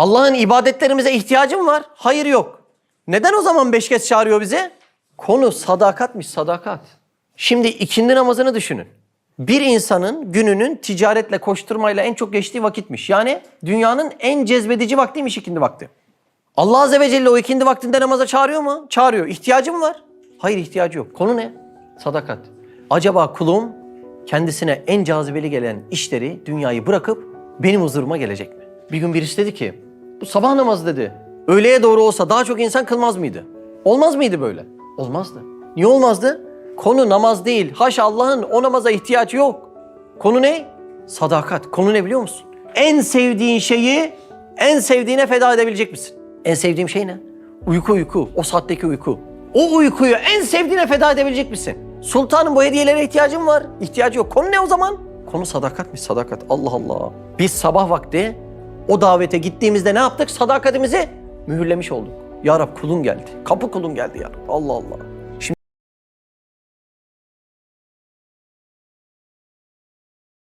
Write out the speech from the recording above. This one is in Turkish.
Allah'ın ibadetlerimize ihtiyacı mı var? Hayır yok. Neden o zaman beş kez çağırıyor bize? Konu sadakatmiş, sadakat. Şimdi ikindi namazını düşünün. Bir insanın gününün ticaretle, koşturmayla en çok geçtiği vakitmiş. Yani dünyanın en cezbedici vaktiymiş ikindi vakti. Allah Azze ve Celle o ikindi vaktinde namaza çağırıyor mu? Çağırıyor. İhtiyacı mı var? Hayır ihtiyacı yok. Konu ne? Sadakat. Acaba kulum kendisine en cazibeli gelen işleri, dünyayı bırakıp benim huzuruma gelecek mi? Bir gün birisi dedi ki, bu sabah namazı dedi. Öğleye doğru olsa daha çok insan kılmaz mıydı? Olmaz mıydı böyle? Olmazdı. Niye olmazdı? Konu namaz değil. Haşa Allah'ın o namaza ihtiyacı yok. Konu ne? Sadakat. Konu ne biliyor musun? En sevdiğin şeyi en sevdiğine feda edebilecek misin? En sevdiğim şey ne? Uyku uyku. O saatteki uyku. O uykuyu en sevdiğine feda edebilecek misin? Sultanın bu hediyelere ihtiyacın var. İhtiyacı yok. Konu ne o zaman? Konu sadakatmiş sadakat. Allah Allah. Biz sabah vakti o davete gittiğimizde ne yaptık? Sadakatimizi mühürlemiş olduk. Ya Rab kulun geldi. Kapı kulun geldi ya Rab. Allah Allah.